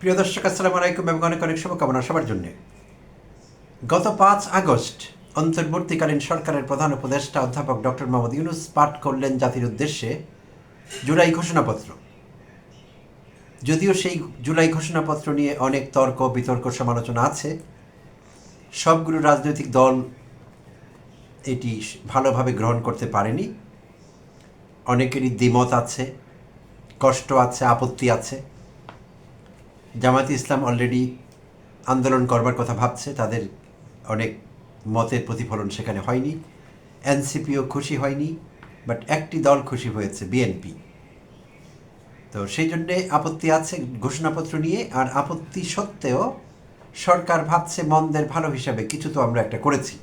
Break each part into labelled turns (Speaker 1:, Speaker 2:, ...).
Speaker 1: প্রিয় দর্শক, আসসালামু আলাইকুম এবং অনেক অনেক শুভকামনা সবার জন্য। গত পাঁচ আগস্ট অন্তর্বর্তীকালীন সরকারের প্রধান উপদেষ্টা অধ্যাপক ডক্টর মোহাম্মদ ইউনুস পাঠ করলেন জাতির উদ্দেশ্যে জুলাই ঘোষণাপত্র। যদিও সেই জুলাই ঘোষণাপত্র নিয়ে অনেক তর্ক, বিতর্ক, সমালোচনা আছে। সবগুলো রাজনৈতিক দল এটি ভালোভাবে গ্রহণ করতে পারেনি। অনেকেরই দ্বিমত আছে, কষ্ট আছে, আপত্তি আছে। জামায়াত ইসলাম অলরেডি আন্দোলন করবার কথা ভাবছে, তাদের অনেক মতের প্রতিফলন সেখানে হয়নি। এনসিপিও খুশি হয়নি বাট একটি দল খুশি হয়েছে বিএনপি তো সেই জন্যে আপত্তি আছে ঘোষণাপত্র নিয়ে, আর আপত্তি সত্ত্বেও সরকার ভাবছে মন্দের ভালো হিসাবে কিছু তো আমরা একটা করেছি।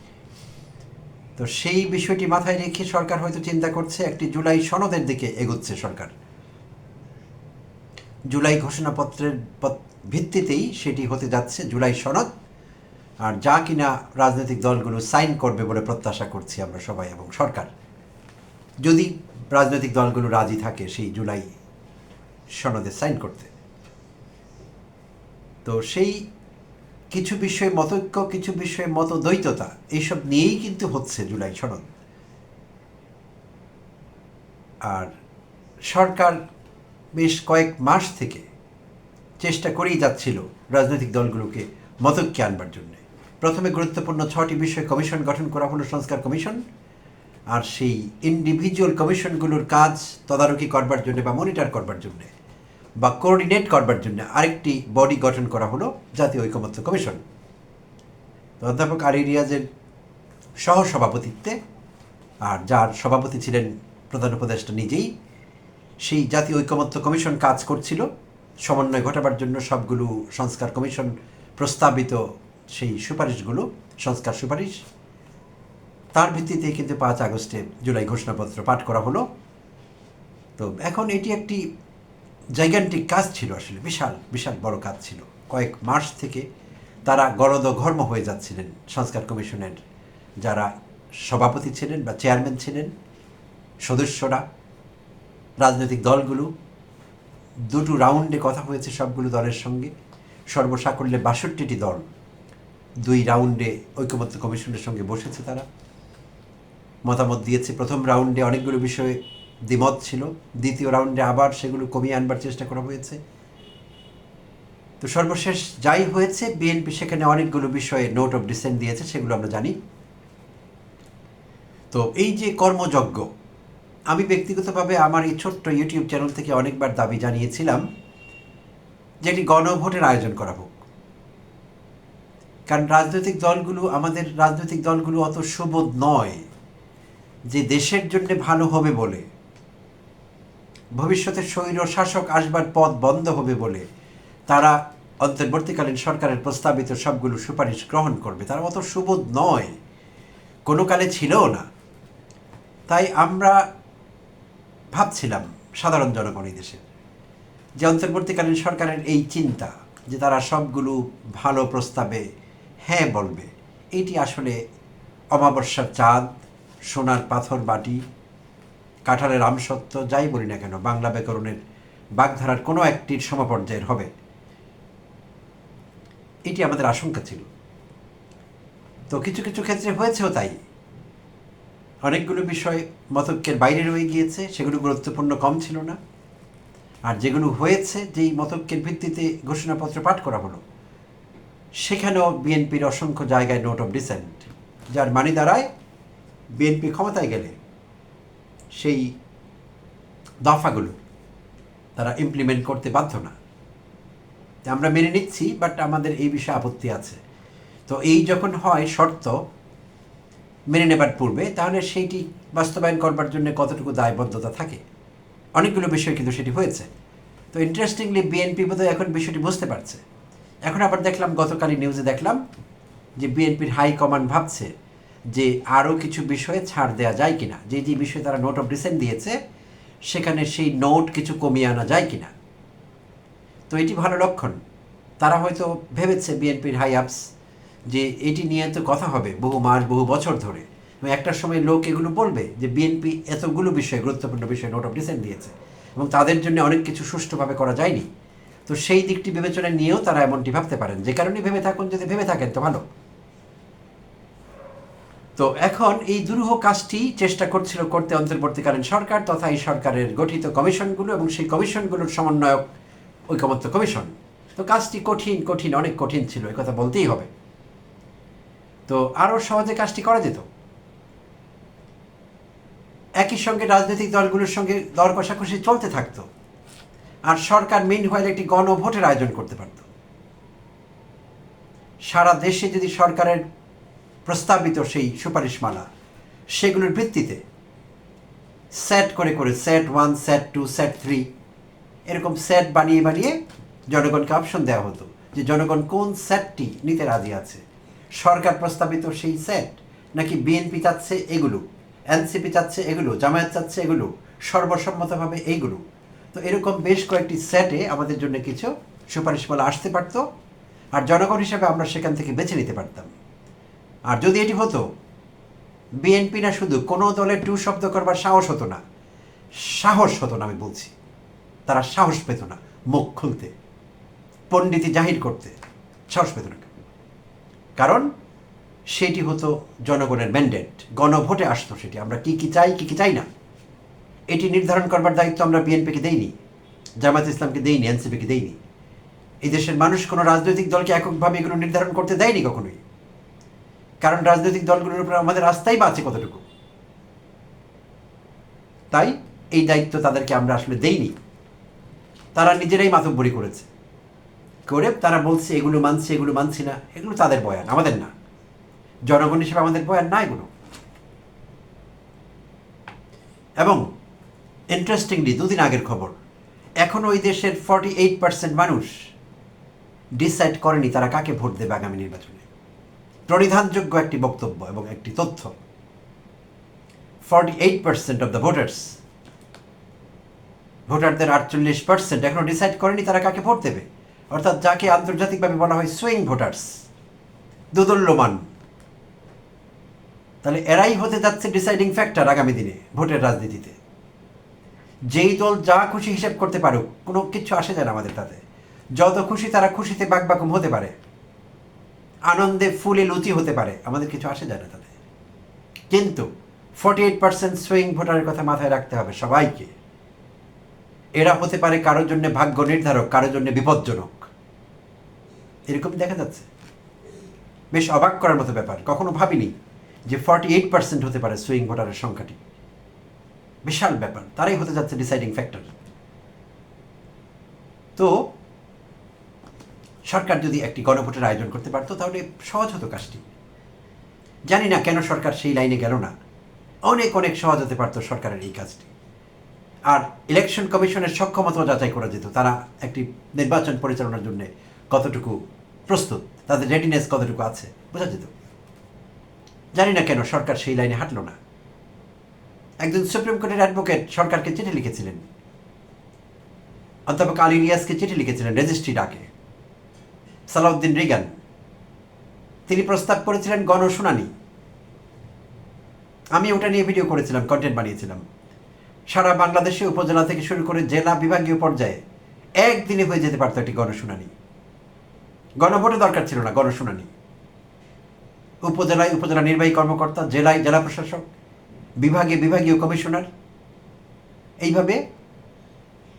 Speaker 1: তো সেই বিষয়টি মাথায় রেখে সরকার হয়তো চিন্তা করছে, একটি জুলাই সনদের দিকে এগোচ্ছে সরকার। জুলাই ঘোষণাপত্রের পত- ভিত্তিতেই সেটি হতে যাচ্ছে জুলাই সনদ। আর যা কিনা রাজনৈতিক দলগুলো সাইন করবে বলে প্রত্যাশা করছি আমরা সবাই এবং সরকার। যদি রাজনৈতিক দলগুলো রাজি থাকে সেই জুলাই সনদে সাইন করতে। তো সেই কিছু বিষয়ে মতৈক্য, কিছু বিষয়ে মতদ্বৈততা, এইসব নিয়েই কিন্তু হচ্ছে জুলাই সনদ। আর সরকার বেশ কয়েক মাস থেকে চেষ্টা করেই যাচ্ছিল রাজনৈতিক দলগুলোকে মতৈক্যে আনবার জন্যে। প্রথমে গুরুত্বপূর্ণ ছটি বিষয়ে কমিশন গঠন করা হলো সংস্কার কমিশন আর সেই ইন্ডিভিজুয়াল কমিশনগুলোর কাজ তদারকি করবার জন্য বা মনিটর করবার জন্য বা কোঅর্ডিনেট করবার জন্য আরেকটি বডি গঠন করা হলো জাতীয় ঐকমত্য কমিশন। অধ্যাপক আলী রিয়াজের সহ সভাপতিত্বে আর যার সভাপতি ছিলেন প্রধান উপদেষ্টা নিজেই সেই জাতীয় ঐকমত্য কমিশন কাজ করছিল। সমন্বয় ঘটাবার জন্য সবগুলো সংস্কার কমিশন প্রস্তাবিত সেই সুপারিশগুলো, সংস্কার সুপারিশ। তার ভিত্তিতে কিন্তু পাঁচ আগস্টে জুলাই ঘোষণাপত্র পাঠ করা হলো। তো এখন এটি একটি জাইগান্টিক কাজ ছিল আসলে, বিশাল বিশাল বড় কাজ ছিল। কয়েক মাস থেকে তারা গরদ ঘর্ম হয়ে যাচ্ছিলেন সংস্কার কমিশনের যারা সভাপতি ছিলেন বা চেয়ারম্যান ছিলেন, সদস্যরা। রাজনৈতিক দলগুলো, দুটো রাউন্ডে কথা হয়েছে সবগুলো দলের সঙ্গে। সর্বসাকল্যে বাষট্টিটি দল দুই রাউন্ডে ঐকমত্য কমিশনের সঙ্গে বসেছে তারা। মতামত দিয়েছে, প্রথম রাউন্ডে অনেকগুলো বিষয়ে দ্বিমত ছিল, দ্বিতীয় রাউন্ডে আবার সেগুলো কমিয়ে আনবার চেষ্টা করা হয়েছে। তো সর্বশেষ যাই হয়েছে, বিএনপি সেখানে অনেকগুলো বিষয়ে নোট অফ ডিসেন্ট দিয়েছে, সেগুলো আমরা জানি। তো এই যে কর্মযজ্ঞ আমি ব্যক্তিগতভাবে আমার এই ছোট্ট ইউটিউব চ্যানেল থেকে অনেকবার দাবি জানিয়েছিলাম যে একটি গণভোটের আয়োজন করা হোক। কারণ রাজনৈতিক দলগুলো, আমাদের রাজনৈতিক দলগুলো অত সুবোধ নয় যে দেশের জন্য ভালো হবে বলে, ভবিষ্যতে স্বৈর শাসক আসবার পথ বন্ধ হবে বলে তারা অন্তর্বর্তীকালীন সরকারের প্রস্তাবিত সবগুলো সুপারিশ গ্রহণ করবে। তারা অত সুবোধ নয়, কোনো কালে ছিলও না। তাই আমরা ভাবছিলাম সাধারণ জনগণ এই দেশের যে অন্তর্বর্তীকালীন সরকারের এই চিন্তা যে তারা সবগুলো ভালো প্রস্তাবে হ্যাঁ বলবে, এটি আসলে অমাবস্যার চাঁদ, সোনার পাথর বাটি, কাঁঠালের আমসত্ব যাই বলি না কেন, বাংলা ব্যাকরণের বাগধারার কোনো একটির সমপর্যায়ের হবে। এটি আমাদের আশঙ্কা ছিল। তো কিছু কিছু ক্ষেত্রে হয়েছেও তাই। অনেকগুলো বিষয় মতক্যের বাইরে রয়ে গিয়েছে, সেগুলো গুরুত্বপূর্ণ, কম ছিল না। আর যেগুলো হয়েছে, যেই মতক্যের ভিত্তিতে ঘোষণাপত্র পাঠ করা হলো, সেখানেও বিএনপির অসংখ্য জায়গায় নোট অফ ডিসেন্ট, যার মানে দাঁড়ায় বিএনপি ক্ষমতায় গেলে সেই দফাগুলো তারা ইমপ্লিমেন্ট করতে বাধ্য না। আমরা মেনে নিচ্ছি বাট আমাদের এই বিষয়ে আপত্তি আছে। তো এই যখন হয় শর্ত মেনে নেবার পূর্বে, তাহলে সেইটি বাস্তবায়ন করবার জন্য কতটুকু দায়বদ্ধতা থাকে? অনেকগুলো বিষয় কিন্তু সেটি হয়েছে। তো ইন্টারেস্টিংলি বিএনপি বোধহয় এখন বিষয়টি বুঝতে পারছে। এখন আবার দেখলাম, গতকালই নিউজে দেখলাম যে বিএনপির হাই কমান্ড ভাবছে যে আরও কিছু বিষয়ে ছাড় দেওয়া যায় কিনা। যে যে বিষয়ে তারা নোট অফ ডিসেন্ট দিয়েছে, সেখানে সেই নোট কিছু কমিয়ে আনা যায় কিনা। তো এটি ভালো লক্ষণ। তারা হয়তো ভেবেছে বিএনপির হাই আপস যে এটি নিয়ে তো কথা হবে বহু মাস, বহু বছর ধরে। এবং একটা সময় লোক এগুলো বলবে যে বিএনপি এতগুলো বিষয়ে, গুরুত্বপূর্ণ বিষয়ে নোট অফ ডিসেন্ট দিয়েছে। এবং তাদের জন্য অনেক কিছু সুষ্ঠুভাবে করা যায়নি। তো সেই দিকটি বিবেচনা নিয়েও তারা এমনটি ভাবতে পারেন। যে কারণে ভেবে থাকুন, যদি ভেবে থাকেন তো ভালো। তো এখন এই দুরূহ কাজটি চেষ্টা করছিল করতে অন্তর্বর্তীকালীন সরকার তথা এই সরকারের গঠিত কমিশনগুলো এবং সেই কমিশনগুলোর সমন্বয়ক ঐকমত্য কমিশন। তো কাজটি কঠিন কঠিন, অনেক কঠিন ছিল কথা বলতেই হবে। তো আরও সহজে কাজটি করা যেত। একই সঙ্গে রাজনৈতিক দলগুলোর সঙ্গে দর কষাকষি চলতে থাকতো আর সরকার মিন হয়ে একটি গণভোটের আয়োজন করতে পারত। সারা দেশে যদি সরকারের প্রস্তাবিত সেই সুপারিশমালা, সেগুলোর ভিত্তিতে সেট করে করে set one set two set three এরকম সেট বানিয়ে বানিয়ে জনগণকে অপশন দেওয়া হতো যে জনগণ কোন সেটটি নিতে রাজি আছে। সরকার প্রস্তাবিত সেই সেট নাকি বিএনপি চাচ্ছে এগুলো এনসিপি চাচ্ছে এগুলো, জামায়াত চাচ্ছে এগুলো, সর্বসম্মতভাবে এইগুলো। তো এরকম বেশ কয়েকটি সেটে আমাদের জন্য কিছু সুপারিশমালা আসতে পারতো, আর জনগণ হিসেবে আমরা সেখান থেকে বেছে নিতে পারতাম। আর যদি এটি হতো বিএনপি না শুধু কোনো দলের টু শব্দ করবার সাহস হতো না, সাহস হতো না আমি বলছি। তারা সাহস পেত না মুখ খুলতে পণ্ডিতি জাহির করতে, সাহস পেত না। কারণ সেটি হতো জনগণের ম্যান্ডেট গণভোটে আসতো সেটি। আমরা কি কি চাই, কি কি চাই না। এটি নির্ধারণ করবার দায়িত্ব আমরা বিএনপিকে দেইনি জামাত ইসলামকে দেইনি এনসিপিকে দেইনি। এই দেশের মানুষ কোনো রাজনৈতিক দলকে এককভাবে এগুলো নির্ধারণ করতে দেয়নি কখনোই। কারণ রাজনৈতিক দলগুলোর উপর আমাদের আস্থাই বা আছে কতটুকু। তাই এই দায়িত্ব তাদেরকে আমরা আসলে দেইনি। তারা নিজেরাই মাতব্বরি করেছে। করে তারা বলছে, এগুলো মানছে, এগুলো মানছি না, এগুলো তাদের বয়ান, আমাদের না। জনগণ হিসেবে আমাদের বয়ান না এগুলো। এবং ইন্টারেস্টিংলি দুদিন আগের খবর, এখন ওই দেশের ফর্টি এইট পার্সেন্ট মানুষ ডিসাইড করেনি তারা কাকে ভোট দেবে আগামী নির্বাচনে। প্রণিধানযোগ্য একটি বক্তব্য এবং একটি তথ্য। Forty eight percent of the voters ভোটারদের আটচল্লিশ পার্সেন্ট এখনও ডিসাইড করেনি তারা কাকে ভোট দেবে। অর্থাৎ যাকে আন্তর্জাতিকভাবে বলা হয় সুইং ভোটার্স দোদল্যমান। তাহলে এরাই হতে যাচ্ছে ডিসাইডিং ফ্যাক্টর আগামী দিনে ভোটের রাজনীতিতে। যেই দল যা খুশি হিসেব করতে পারুক, কোনো কিছু আসে যায় না আমাদের তাতে। যত খুশি তারা খুশিতে বাকবাকুম হতে পারে। আনন্দে ফুলে লুচি হতে পারে, আমাদের কিছু আসে যায় না তাতে। কিন্তু ফর্টি এইট পার্সেন্ট সুইং ভোটারের কথা মাথায় রাখতে হবে সবাইকে। এরা হতে পারে কারোর জন্য ভাগ্য নির্ধারক, কারোর জন্য বিপজ্জনক। এরকম দেখা যাচ্ছে। বেশ অবাক করার মতো ব্যাপার। কখনো ভাবিনি যে ফর্টি এইট পার্সেন্ট হতে পারে সুইং ভোটারের সংখ্যাটি। বিশাল ব্যাপার। তারাই হতে যাচ্ছে ডিসাইডিং ফ্যাক্টর তো সরকার যদি একটি গণভোটের আয়োজন করতে পারতো, তাহলে সহজ হতো কাজটি। জানি না কেন সরকার সেই লাইনে গেল না। অনেক অনেক সহজ হতে পারতো সরকারের এই কাজটি। আর ইলেকশন কমিশনের সক্ষমতা যাচাই করা যেত। তারা একটি নির্বাচন পরিচালনার জন্য কতটুকু প্রস্তুত, তাদের রেডিনেস কতটুকু আছে, বোঝা যেত। জানি না কেন সরকার সেই লাইনে হাঁটলো না। একজন সুপ্রিম কোর্টের অ্যাডভোকেট সরকারকে চিঠি লিখেছিলেন। অধ্যাপক আলী রিয়াজকে চিঠি লিখেছিলেন রেজিস্ট্রি ডাকে। সালাউদ্দিন রিগান। তিনি প্রস্তাব করেছিলেন গণশুনানি। আমি ওটা নিয়ে ভিডিও করেছিলাম কন্টেন্ট বানিয়েছিলাম। সারা বাংলাদেশে উপজেলা থেকে শুরু করে জেলা বিভাগীয় পর্যায়ে একদিনে হয়ে যেতে পারতো একটি গণশুনানি। গণভোটে দরকার ছিল না, গণশুনানি। উপজেলায় উপজেলা নির্বাহী কর্মকর্তা, জেলায় জেলা প্রশাসক, বিভাগে বিভাগীয় কমিশনার, এইভাবে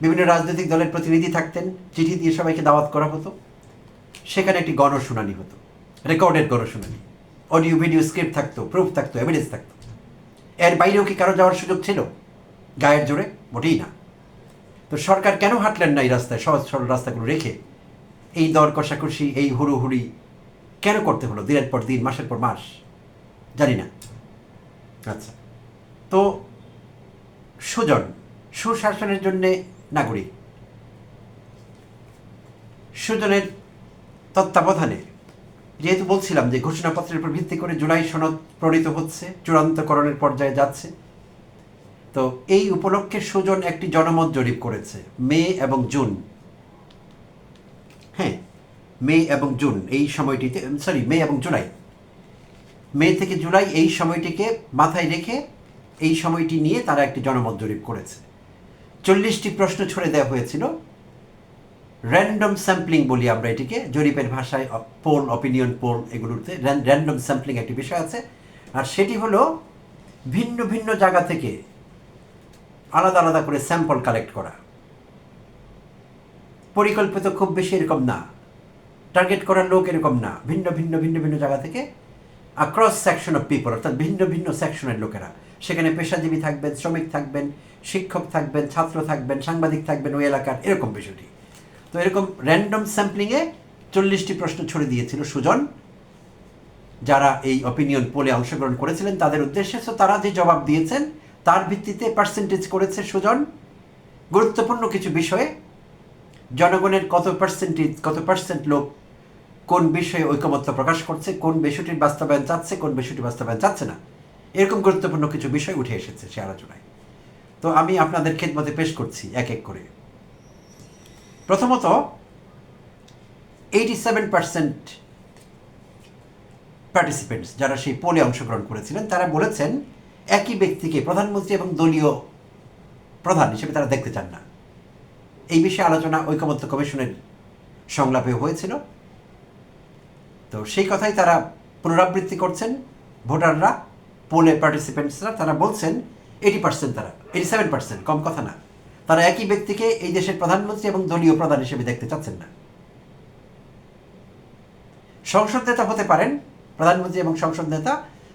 Speaker 1: বিভিন্ন রাজনৈতিক দলের প্রতিনিধি থাকতেন, চিঠি দিয়ে সবাইকে দাওয়াত করা হতো। সেখানে একটি গণশুনানি হতো, রেকর্ডেড গণশুনানি। অডিও, ভিডিও, স্ক্রিপ্ট থাকতো, প্রুফ থাকতো এভিডেন্স থাকতো। এর বাইরেও কি কারও যাওয়ার সুযোগ ছিল? গায়ের জোরে মোটেই না। তো সরকার কেন হাঁটলেন না এই রাস্তায়? সহজ সরল রাস্তাগুলো রেখে এই দর কষাকষি, এই হুড়োহুড়ি কেন করতে হলো দিনের পর দিন, মাসের পর মাস? জানি না। আচ্ছা। তো সুজন, সুশাসনের জন্যে নাগরিক। সুজনের তত্ত্বাবধানে, যেহেতু বলছিলাম যে ঘোষণাপত্রের উপর ভিত্তি করে জুলাই সনদ প্রণীত হচ্ছে, চূড়ান্তকরণের পর্যায়ে যাচ্ছে, তো এই উপলক্ষে সুজন একটি জনমত জরিপ করেছে, মে এবং জুন। মে এবং জুন, এই সময়টিতে সরি মে এবং জুলাই। মে থেকে জুলাই, এই সময়টিকে মাথায় রেখে এই সময়টি নিয়ে তারা একটি জনমত জরিপ করেছে। চল্লিশটি প্রশ্ন ছড়ে দেওয়া হয়েছিল। র্যান্ডম স্যাম্পলিং বলি আমরা এটিকে, জরিপের ভাষায় পোল অপিনিয়ন পোল এগুলোতে র্যান্ডম স্যাম্পলিং একটি বিষয় আছে। আর সেটি হলো ভিন্ন ভিন্ন জায়গা থেকে আলাদা আলাদা করে স্যাম্পল কালেক্ট করা। পরিকল্পিত খুব বেশি এরকম না। টার্গেট করার লোক এরকম না। ভিন্ন ভিন্ন ভিন্ন ভিন্ন জায়গা থেকে আক্রস সেকশন অফ পিপল অর্থাৎ ভিন্ন ভিন্ন সেকশনের লোকেরা। সেখানে পেশাজীবী থাকবেন, শ্রমিক থাকবেন, শিক্ষক থাকবেন, ছাত্র থাকবেন, সাংবাদিক থাকবেন ওই এলাকার, এরকম বিষয়টি। তো এরকম র্যান্ডম স্যাম্পলিংয়ে চল্লিশটি প্রশ্ন ছড়ে দিয়েছিল সুজন, যারা এই অপিনিয়ন পোলে অংশগ্রহণ করেছিলেন। তাদের উদ্দেশ্যে তো তারা যে জবাব দিয়েছেন, তার ভিত্তিতে পার্সেন্টেজ করেছে সুজন। গুরুত্বপূর্ণ কিছু বিষয়ে জনগণের কত পার্সেন্টেজ কত পার্সেন্ট লোক কোন বিষয়ে ঐকমত্য প্রকাশ করছে, কোন বিষয়টির বাস্তবায়ন চাচ্ছে, কোন বিষয়টি বাস্তবায়ন চাচ্ছে না। এরকম গুরুত্বপূর্ণ কিছু বিষয় উঠে এসেছে সে আলোচনায়। তো আমি আপনাদের খেদমতে পেশ করছি এক এক করে। প্রথমত এইটি সেভেন পার্সেন্ট পার্টিসিপেন্টস যারা সেই পোলে অংশগ্রহণ করেছিলেন, তারা বলেছেন, একই ব্যক্তিকে প্রধানমন্ত্রী এবং দলীয় প্রধান হিসেবে তারা দেখতে চান না। এই বিষয়ে আলোচনা ঐকমত্য কমিশনের সংলাপে হয়েছিল। তো সেই কথাই তারা পুনরাবৃত্তি করছেন। ভোটাররা, পোলে পার্টিসিপেন্টসরা তারা বলছেন এইটি পার্সেন্ট তারা এইটি সেভেন পার্সেন্ট কম কথা না। তারা একই ব্যক্তিকে এই দেশের প্রধানমন্ত্রী এবং দলীয় প্রধান হিসেবে দেখতে চাচ্ছেন না। সংসদ নেতা হতে পারেন, প্রধানমন্ত্রী এবং সংসদ নেতা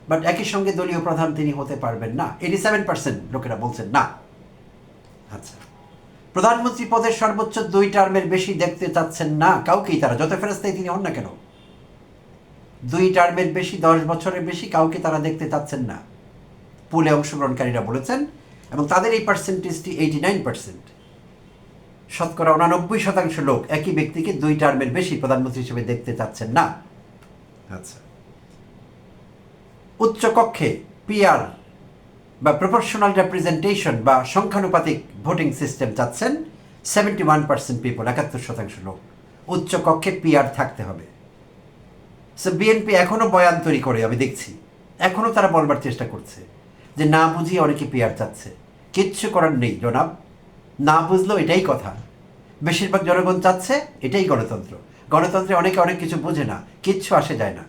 Speaker 1: বাট একই সঙ্গে দলীয় প্রধান তিনি হতে পারবেন না। এইটি সেভেন পার্সেন্ট লোকেরা বলছেন না। আচ্ছা। প্রধানমন্ত্রী পদের সর্বোচ্চ দুই টার্মের বেশি দেখতে চাচ্ছেন না, কাউকেই তারা, যত ফেরস্তায় তিনি হন না কেন? দুই টার্মের বেশি দশ বছরের বেশি কাউকে তারা দেখতে চাচ্ছেন না। পুলে অংশগ্রহণকারীরা বলেছেন এবং তাদের এই পার্সেন্টেজটি এইটি নাইন পার্সেন্ট শতকরা উনানব্বই শতাংশ লোক একই ব্যক্তিকে দুই টার্মের বেশি প্রধানমন্ত্রী হিসেবে দেখতে চাচ্ছেন না। আচ্ছা। উচ্চ কক্ষে পিআর বা প্রপোর্শনাল রিপ্রেজেন্টেশন বা সংখ্যানুপাতিক ভোটিং সিস্টেম চাচ্ছেন সেভেন্টি ওয়ান পার্সেন্ট পিপল একাত্তর শতাংশ লোক। উচ্চকক্ষে পিআর থাকতে হবে। সো বিএনপি এখনও বয়ান তৈরি করে, আমি দেখছি। এখনও তারা বলবার চেষ্টা করছে যে না বুঝিয়ে অনেকে পিআর চাচ্ছে। কিচ্ছু করার নেই, জনাব। না বুঝলেও এটাই কথা। বেশিরভাগ জনগণ চাচ্ছে এটাই গণতন্ত্র। গণতন্ত্রে অনেকে অনেক কিছু বোঝে না, কিচ্ছু আসে যায় না।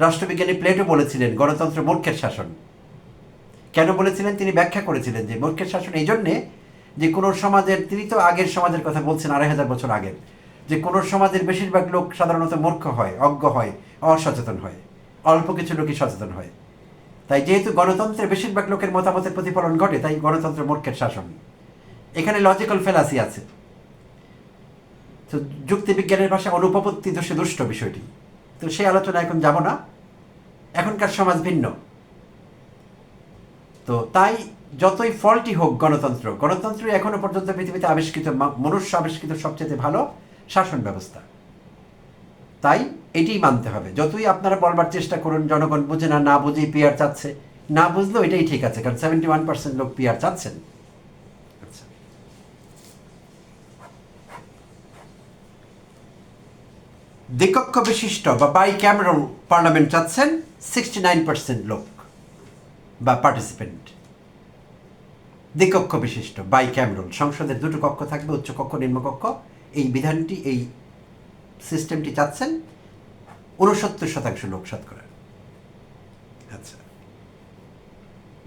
Speaker 1: রাষ্ট্রবিজ্ঞানী প্লেটো বলেছিলেন, গণতন্ত্র মূর্খের শাসন। কেন বলেছিলেন? তিনি ব্যাখ্যা করেছিলেন যে মূর্খের শাসন এই জন্যে যে কোনো সমাজের, তিনি তো আগের সমাজের কথা বলছেন আড়াই হাজার বছর আগের। যে কোনো সমাজের বেশিরভাগ লোক সাধারণত মূর্খ হয়, অজ্ঞ হয়, অসচেতন হয়, অল্প কিছু লোকই সচেতন হয়। তাই যেহেতু গণতন্ত্রের বেশিরভাগ লোকের মতামতের প্রতিফলন ঘটে, তাই গণতন্ত্র মূর্খের শাসন। এখানে লজিক্যাল ফেলাসি আছে। তো যুক্তিবিজ্ঞানের ভাষা অনুপপত্তি দোষে দুষ্ট বিষয়টি। তো সেই আলোচনা এখন যাব না। এখনকার সমাজ ভিন্ন। তো তাই যতই ফলটি হোক গণতন্ত্র গণতন্ত্র এখনও পর্যন্ত পৃথিবীতে আবিষ্কৃত মনুষ্য আবিষ্কৃত সবচেয়ে ভালো। শাসন ব্যবস্থা। তাই এটাই মানতে হবে। যতই আপনারা বলবার চেষ্টা করুন, জনগণ বুঝে না না বুঝেই পিআর চাচ্ছে। না বুঝলেও এটাই ঠিক আছে, কারণ সেভেন্টি ওয়ান পার্সেন্ট লোক পিআর চাচ্ছেন। আচ্ছা। দ্বিকক্ষ বিশিষ্ট বা বাই ক্যামেরাল পার্লামেন্ট চাচ্ছেন সিক্সটি নাইন পার্সেন্ট লোক বা পার্টিসিপেন্ট দ্বিকক্ষ বিশিষ্ট বাই ক্যামেরল সংসদের দুটো কক্ষ থাকবে, উচ্চ কক্ষ নিম্নকক্ষ এই বিধানটি, এই সিস্টেমটি চাচ্ছেন উনসত্তর শতাংশ লোক শতকরা আচ্ছা।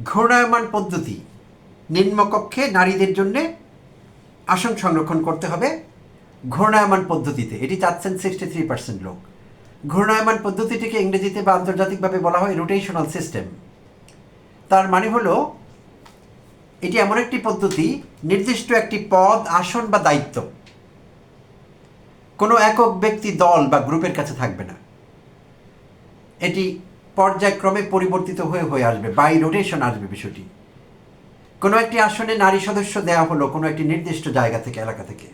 Speaker 1: ঘূর্ণায়মান পদ্ধতি নিম্নকক্ষে নারীদের জন্যে আসন সংরক্ষণ করতে হবে ঘূর্ণায়মান পদ্ধতিতে। এটি চাচ্ছেন সিক্সটি থ্রি পার্সেন্ট লোক। ঘূর্ণায়মান পদ্ধতিটিকে ইংরেজিতে বা আন্তর্জাতিকভাবে বলা হয় রোটেশনাল সিস্টেম তার মানে হলো, এটি এমন একটি পদ্ধতি, নির্দিষ্ট একটি পদ, আসন বা দায়িত্ব কোনো একক ব্যক্তি দল বা গ্রুপের কাছে থাকবে না। এটি পর্যায়ক্রমে পরিবর্তিত হয়ে হয়ে আসবে বাই রোটেশন আসবে বিষয়টি। কোনো একটি আসনে নারী সদস্য দেওয়া হলো কোনো একটি নির্দিষ্ট জায়গা থেকে, এলাকা থেকে।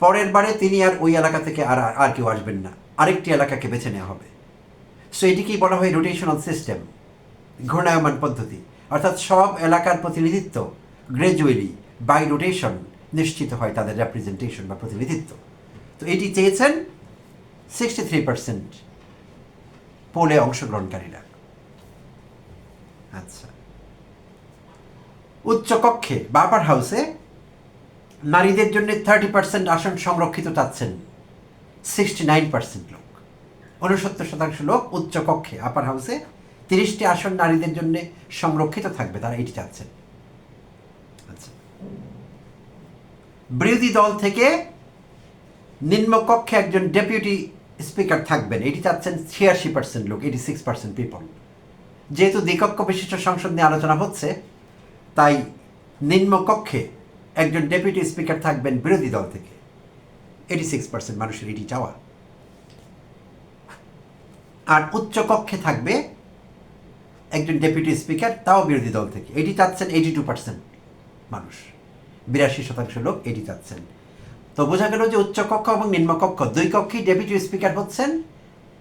Speaker 1: পরের বারে তিনি আর ওই এলাকা থেকে আর আর কেউ আসবেন না। আরেকটি এলাকাকে বেছে নেওয়া হবে। সো এটিকেই বলা হয় রোটেশনাল সিস্টেম ঘূর্ণায়মান পদ্ধতি। অর্থাৎ সব এলাকার প্রতিনিধিত্ব গ্রাজুয়ালি বাই রোটেশন নিশ্চিত হয় তাদের রেপ্রেজেন্টেশন বা প্রতিনিধিত্ব। তো এটি চেয়েছেন সিক্সটি থ্রি পার্সেন্ট পোলে অংশগ্রহণকারীরা। আচ্ছা। উচ্চ কক্ষে বা আপার হাউসে নারীদের জন্য থার্টি পার্সেন্ট আসন সংরক্ষিত চাচ্ছেন সিক্সটি নাইন পার্সেন্ট লোক। উনসত্তর শতাংশ লোক উচ্চ কক্ষে আপার হাউসে তিরিশটি আসন নারীদের জন্য সংরক্ষিত থাকবে, তারা এটি চাচ্ছেন। আচ্ছা। বিরোধী দল থেকে নিম্নকক্ষে একজন ডেপুটি স্পিকার থাকবেন, এটি চাচ্ছেন ছিয়াশি পার্সেন্ট লোক এইটি সিক্স পার্সেন্ট পিপল যেহেতু দ্বিকক্ষ বিশিষ্ট সংসদ নিয়ে আলোচনা হচ্ছে, তাই নিম্নকক্ষে একজন ডেপুটি স্পিকার থাকবেন বিরোধী দল থেকে। এইটি সিক্স পার্সেন্ট মানুষের এটি চাওয়া। আর উচ্চ কক্ষে থাকবে একজন ডেপুটি স্পিকার, তাও বিরোধী দল থেকে। এটি চাচ্ছেন এইটি টু পার্সেন্ট মানুষ। বিরাশি শতাংশ লোক এটি চাচ্ছেন। তো বোঝা গেল যে উচ্চকক্ষ এবং নিম্নকক্ষ দুই কক্ষেই ডেপুটি স্পিকার হচ্ছেন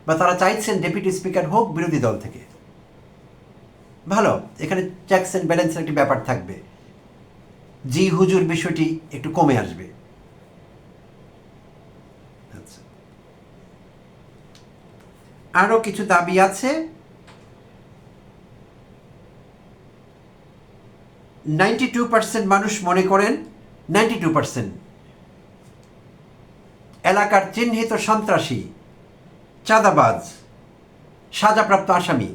Speaker 1: বা তারা চাইছেন ডেপুটি স্পিকার হোক বিরোধী দল থেকে। ভালো, এখানে চ্যাক্স অ্যান্ড ব্যালেন্সের একটি ব্যাপার থাকবে। জি হুজুর বিষয়টি একটু কমে আসবে। আচ্ছা। আরও কিছু দাবি আছে। নাইনটি টু পার্সেন্ট মানুষ মনে করেন, নাইনটি টু পার্সেন্ট এলাকার চিহ্নিত সন্ত্রাসী, চাঁদাবাজ, সাজাপ্রাপ্ত আসামি,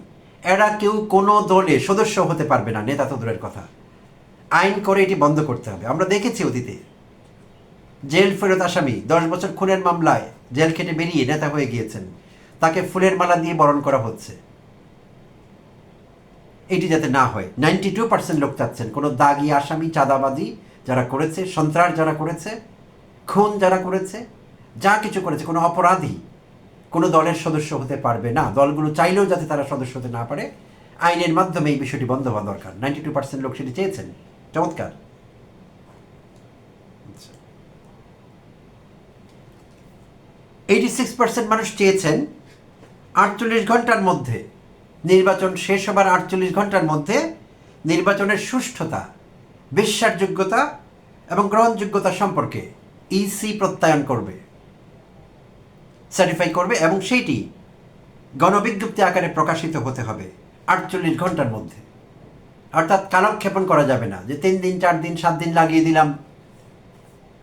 Speaker 1: এরা কেউ কোনো দলে সদস্য হতে পারবে না নেতা তো দূরের কথা। আইন করে এটি বন্ধ করতে হবে। আমরা দেখেছি অতীতে জেল ফেরত আসামি দশ বছর খুনের মামলায় জেল খেটে বেরিয়ে নেতা হয়ে গিয়েছেন। তাকে ফুলের মালা দিয়ে বরণ করা হচ্ছে। এটি যাতে না হয়। নাইনটি টু পার্সেন্ট লোক চাচ্ছেন। কোনো দাগি আসামি, চাঁদাবাজি যারা করেছে, সন্ত্রাস যারা করেছে, খুন যারা করেছে যা কিছু করেছে, কোনো অপরাধী, কোনো দলের সদস্য হতে পারবে না। দলগুলো চাইলেও যাতে তারা সদস্য হতে না পারে। আইনের মাধ্যমে এই বিষয়টি বন্ধ হওয়া দরকার। নাইনটি টু পার্সেন্ট লোক সেটি চেয়েছেন। চমৎকার। এইটি সিক্স পার্সেন্ট মানুষ চেয়েছেন আটচল্লিশ ঘণ্টার মধ্যে। নির্বাচন শেষ হবার আটচল্লিশ ঘণ্টার মধ্যে নির্বাচনের সুষ্ঠুতা, বিশ্বাসযোগ্যতা এবং গ্রহণযোগ্যতা সম্পর্কে ইসি প্রত্যয়ন করবে। সার্টিফাই করবে এবং সেইটি গণবিজ্ঞপ্তি আকারে প্রকাশিত হতে হবে আটচল্লিশ ঘণ্টার মধ্যে। অর্থাৎ কালক্ষেপণ করা যাবে না যে তিন দিন, চার দিন, সাত দিন লাগিয়ে দিলাম,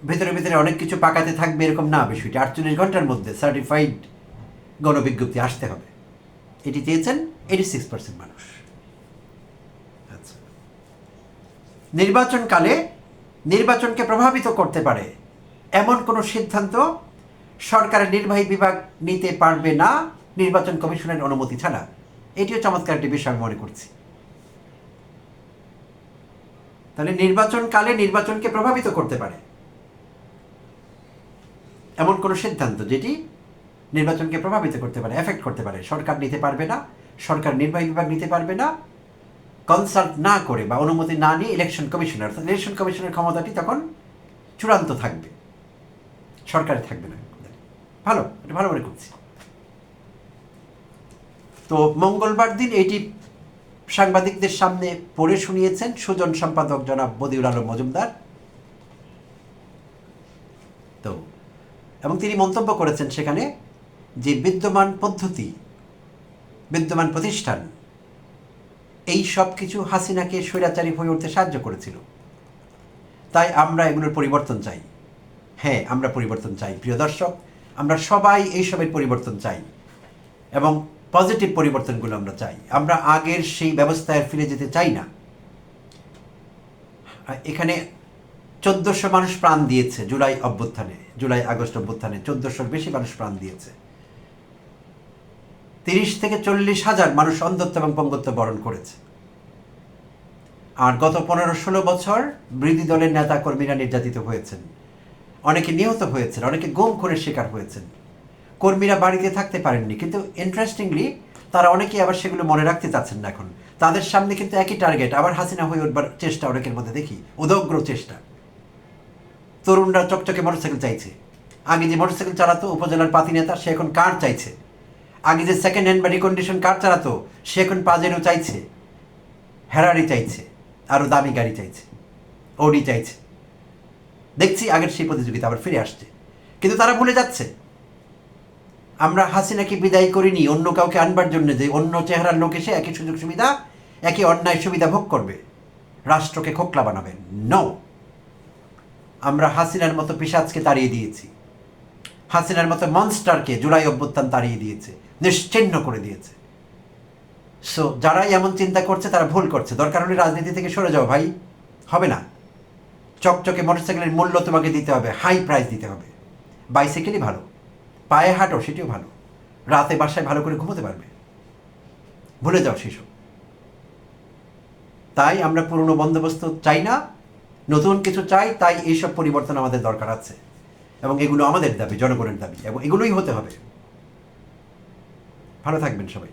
Speaker 1: ভেতরে ভেতরে অনেক কিছু পাকাতে থাকবে এরকম না বিষয়টি আটচল্লিশ ঘণ্টার মধ্যে সার্টিফাইড গণবিজ্ঞপ্তি আসতে হবে। এটি চেয়েছেন এইটি সিক্স পার্সেন্ট মানুষ। আচ্ছা। নির্বাচনকালে নির্বাচনকে প্রভাবিত করতে পারে এমন কোনো সিদ্ধান্ত সরকারের নির্বাহী বিভাগ নিতে পারবে না, নির্বাচন কমিশনের অনুমতি ছাড়া। এটিও চমৎকার একটি বিষয় মনে করছি। তাহলে নির্বাচনকালে নির্বাচনকে প্রভাবিত করতে পারে। এমন কোনো সিদ্ধান্ত যেটি নির্বাচনকে প্রভাবিত করতে পারে এফেক্ট করতে পারে। সরকার নিতে পারবে না, সরকার নির্বাহী বিভাগ নিতে পারবে না। কনসাল্ট না করে বা অনুমতি না নিয়ে ইলেকশন কমিশনার ইলেকশন কমিশনের ক্ষমতাটি তখন চূড়ান্ত থাকবে। সরকারে থাকবে না। ভালো, এটা ভালো মনে করছি। তো মঙ্গলবার দিন এটি সাংবাদিকদের সামনে পড়ে শুনিয়েছেন সুজন সম্পাদক জনাব বদিউল আলম মজুমদার। তো, এবং তিনি মন্তব্য করেছেন সেখানে যে বিদ্যমান পদ্ধতি, বিদ্যমান প্রতিষ্ঠান, এই সব কিছু হাসিনাকে স্বৈরাচারী হয়ে উঠতে সাহায্য করেছিল। তাই আমরা এগুলোর পরিবর্তন চাই। হ্যাঁ আমরা পরিবর্তন চাই, প্রিয় দর্শক। আমরা সবাই এইসবের পরিবর্তন চাই এবং পজিটিভ পরিবর্তনগুলো আমরা চাই। আমরা আগের সেই ব্যবস্থায় ফিরে যেতে চাই না। এখানে চোদ্দোশো মানুষ প্রাণ দিয়েছে জুলাই অভ্যুত্থানে, জুলাই আগস্ট অভ্যুত্থানে চোদ্দোশোর বেশি মানুষ প্রাণ দিয়েছে। তিরিশ থেকে চল্লিশ হাজার মানুষ অন্ধত্ব এবং পঙ্গত্ব বরণ করেছে। আর গত পনেরো ষোলো বছর বিরোধী দলের নেতা কর্মীরা নির্যাতিত হয়েছেন। অনেকে নিহত হয়েছেন, অনেকে গুম খুনের শিকার হয়েছেন। কর্মীরা বাড়িতে থাকতে পারেননি, কিন্তু ইন্টারেস্টিংলি তারা অনেকেই আবার সেগুলো মনে রাখতে চাচ্ছেন না এখন। তাদের সামনে কিন্তু একই টার্গেট আবার হাসিনা হয়ে উঠবার চেষ্টা অনেকের মধ্যে দেখি, উদগ্র চেষ্টা। তরুণরা চকচকে মোটরসাইকেল চাইছে। আগে যে মোটরসাইকেল চালাতো উপজেলার পাতি নেতা, সে এখন কার চাইছে। আগে যে সেকেন্ড হ্যান্ড বা রিকন্ডিশন কার চালাতো, সে এখন পাজেরও চাইছে। হেরারি চাইছে, আরও দামি গাড়ি চাইছে। ওডি চাইছে। দেখছি আগের সেই প্রতিযোগিতা আবার ফিরে আসছে। কিন্তু তারা ভুলে যাচ্ছে। আমরা হাসিনাকে বিদায় করিনি, অন্য কাউকে আনবার জন্য যে অন্য চেহারার লোক এসে একই সুযোগ সুবিধা, একই অন্যায় সুবিধা ভোগ করবে। রাষ্ট্রকে খোকলা বানাবেন ন আমরা হাসিনার মতো পিসাজকে তাড়িয়ে দিয়েছি। হাসিনার মতো মনস্টারকে জুলাই অভ্যুত্থান তাড়িয়ে দিয়েছে নিশ্চিহ্ন করে দিয়েছে। সো যারাই এমন চিন্তা করছে, তারা ভুল করছে। দরকার হলে রাজনীতি থেকে সরে যাও ভাই। হবে না। চকচকে মোটরসাইকেলের মূল্য তোমাকে দিতে হবে হাই প্রাইস দিতে হবে। বাইসাইকেলই ভালো, পায়ে হাঁটো, সেটিও ভালো। রাতে বাসায় ভালো করে ঘুমোতে পারবে। ভুলে যাও শিশু তাই আমরা পুরনো বন্দোবস্ত চাই না, নতুন কিছু চাই, তাই এইসব পরিবর্তন আমাদের দরকার আছে। এবং এগুলো আমাদের দাবি, জনগণের দাবি, এবং এগুলোই হতে হবে। ভালো থাকবেন সবাই।